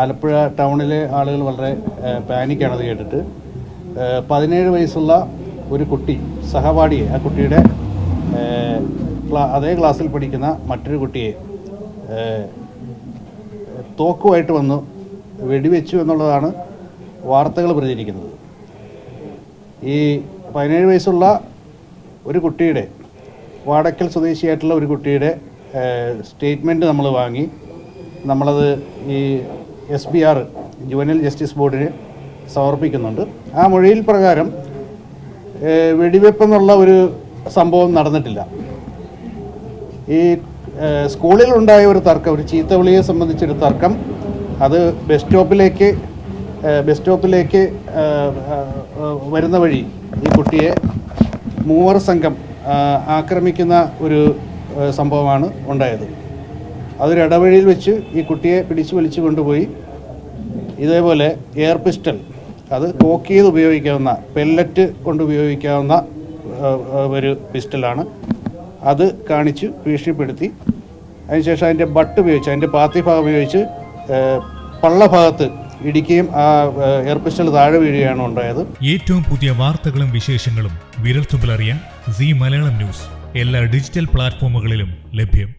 ആലപ്പുഴ ടൗണിലെ ആളുകൾ വളരെ പാനിക്കാണത് കേട്ടിട്ട്. പതിനേഴ് വയസ്സുള്ള ഒരു കുട്ടി സഹപാഠിയെ ആ കുട്ടിയുടെ അതേ ക്ലാസ്സിൽ പഠിക്കുന്ന മറ്റൊരു കുട്ടിയെ തോക്കുമായിട്ട് വന്ന് വെടിവെച്ചു എന്നുള്ളതാണ് വാർത്തകൾ പ്രചരിക്കുന്നത്. ഈ പതിനേഴ് വയസ്സുള്ള ഒരു കുട്ടിയുടെ വാടക്കൽ സ്വദേശിയായിട്ടുള്ള ഒരു കുട്ടിയുടെ സ്റ്റേറ്റ്മെന്റ് നമ്മൾ വാങ്ങി. നമ്മളത് ഈ S B R juvenile justice ബോർഡിന് സമർപ്പിക്കുന്നുണ്ട്. ആ മൊഴിയിൽ പ്രകാരം വെടിവെപ്പെന്നുള്ള ഒരു സംഭവം നടന്നിട്ടില്ല. ഈ സ്കൂളിലുണ്ടായ ഒരു തർക്കം ഒരു ചീത്തവിളിയെ സംബന്ധിച്ചൊരു തർക്കം അത് ബസ് സ്റ്റോപ്പിലേക്ക് ബസ് സ്റ്റോപ്പിലേക്ക് വരുന്ന വഴി ഈ കുട്ടിയെ മൂവർ സംഘം ആക്രമിക്കുന്ന ഒരു സംഭവമാണ് ഉണ്ടായത്. അതൊരു ഇടവഴിയിൽ വെച്ച് ഈ കുട്ടിയെ പിടിച്ചു വലിച്ചു കൊണ്ടുപോയി. ഇതേപോലെ എയർ പിസ്റ്റൽ അത് കോക്ക് ചെയ്ത് ഉപയോഗിക്കാവുന്ന പെല്ലറ്റ് കൊണ്ട് ഉപയോഗിക്കാവുന്ന ഒരു പിസ്റ്റലാണ്. അത് കാണിച്ച് ഭീഷണിപ്പെടുത്തി. അതിനുശേഷം അതിന്റെ ബട്ട് ഉപയോഗിച്ച് അതിന്റെ പാത്തി ഭാഗം ഉപയോഗിച്ച് പള്ള പള്ളഭാഗത്ത് ഇടിക്കുകയും ആ എയർ പിസ്റ്റൽ താഴെ വീഴുകയാണ് ഉണ്ടായത്. ഏറ്റവും പുതിയ വാർത്തകളും വിശേഷങ്ങളും വിരൽത്തുമ്പിൽ അറിയാൻ സി മലയാളം ന്യൂസ്. എല്ലാ ഡിജിറ്റൽ പ്ലാറ്റ്ഫോമുകളിലും ലഭ്യം.